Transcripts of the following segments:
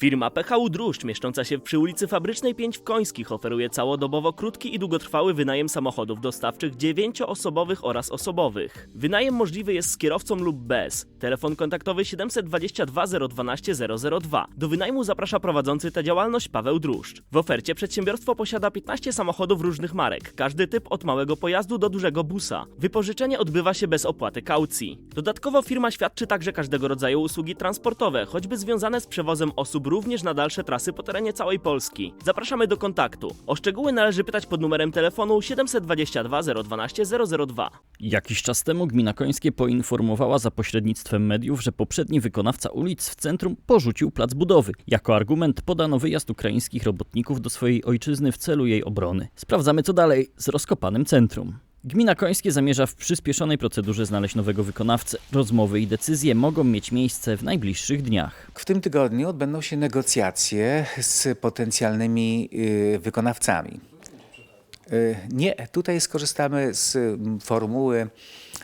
Firma PHU Druszcz, mieszcząca się przy ulicy Fabrycznej 5 w Końskich, oferuje całodobowo krótki i długotrwały wynajem samochodów dostawczych dziewięcioosobowych oraz osobowych. Wynajem możliwy jest z kierowcą lub bez. Telefon kontaktowy 722 012 002. Do wynajmu zaprasza prowadzący tę działalność Paweł Druszcz. W ofercie przedsiębiorstwo posiada 15 samochodów różnych marek, każdy typ od małego pojazdu do dużego busa. Wypożyczenie odbywa się bez opłaty kaucji. Dodatkowo firma świadczy także każdego rodzaju usługi transportowe, choćby związane z przewozem osób również na dalsze trasy po terenie całej Polski. Zapraszamy do kontaktu. O szczegóły należy pytać pod numerem telefonu 722 012 002. Jakiś czas temu Gmina Końskie poinformowała za pośrednictwem mediów, że poprzedni wykonawca ulic w centrum porzucił plac budowy. Jako argument podano wyjazd ukraińskich robotników do swojej ojczyzny w celu jej obrony. Sprawdzamy co dalej z rozkopanym centrum. Gmina Końskie zamierza w przyspieszonej procedurze znaleźć nowego wykonawcę. Rozmowy i decyzje mogą mieć miejsce w najbliższych dniach. W tym tygodniu odbędą się negocjacje z potencjalnymi y, wykonawcami. Y, Nie, tutaj skorzystamy z formuły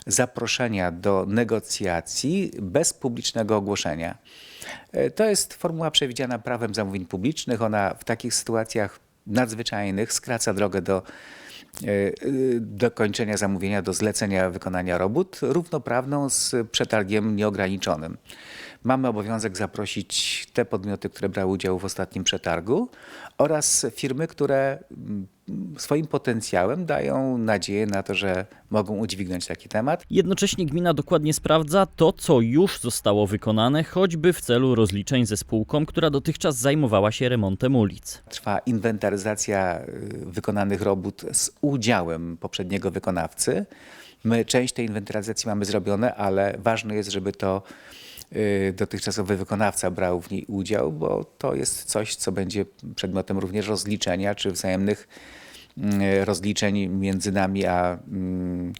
zaproszenia do negocjacji bez publicznego ogłoszenia. Y, To jest formuła przewidziana prawem zamówień publicznych. Ona w takich sytuacjach nadzwyczajnych skraca drogę do dokończenia zamówienia, do zlecenia wykonania robót, równoprawną z przetargiem nieograniczonym. Mamy obowiązek zaprosić te podmioty, które brały udział w ostatnim przetargu oraz firmy, które mm, swoim potencjałem dają nadzieję na to, że mogą udźwignąć taki temat. Jednocześnie gmina dokładnie sprawdza to, co już zostało wykonane, choćby w celu rozliczeń ze spółką, która dotychczas zajmowała się remontem ulic. Trwa inwentaryzacja y, wykonanych robót z udziałem poprzedniego wykonawcy. My część tej inwentaryzacji mamy zrobione, ale ważne jest, żeby to dotychczasowy wykonawca brał w niej udział, bo to jest coś, co będzie przedmiotem również rozliczenia czy wzajemnych mm, rozliczeń między nami a, mm,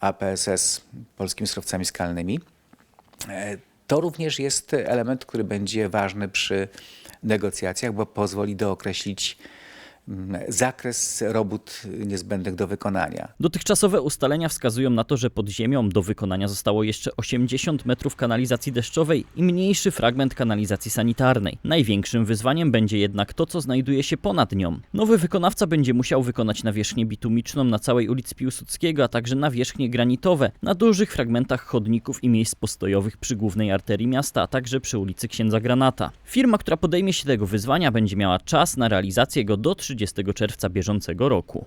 a PSS, Polskimi Surowcami Skalnymi. E, To również jest element, który będzie ważny przy negocjacjach, bo pozwoli dookreślić zakres robót niezbędnych do wykonania. Dotychczasowe ustalenia wskazują na to, że pod ziemią do wykonania zostało jeszcze 80 metrów kanalizacji deszczowej i mniejszy fragment kanalizacji sanitarnej. Największym wyzwaniem będzie jednak to, co znajduje się ponad nią. Nowy wykonawca będzie musiał wykonać nawierzchnię bitumiczną na całej ulicy Piłsudskiego, a także nawierzchnie granitowe na dużych fragmentach chodników i miejsc postojowych przy głównej arterii miasta, a także przy ulicy Księdza Granata. Firma, która podejmie się tego wyzwania, będzie miała czas na realizację go do 30 czerwca bieżącego roku.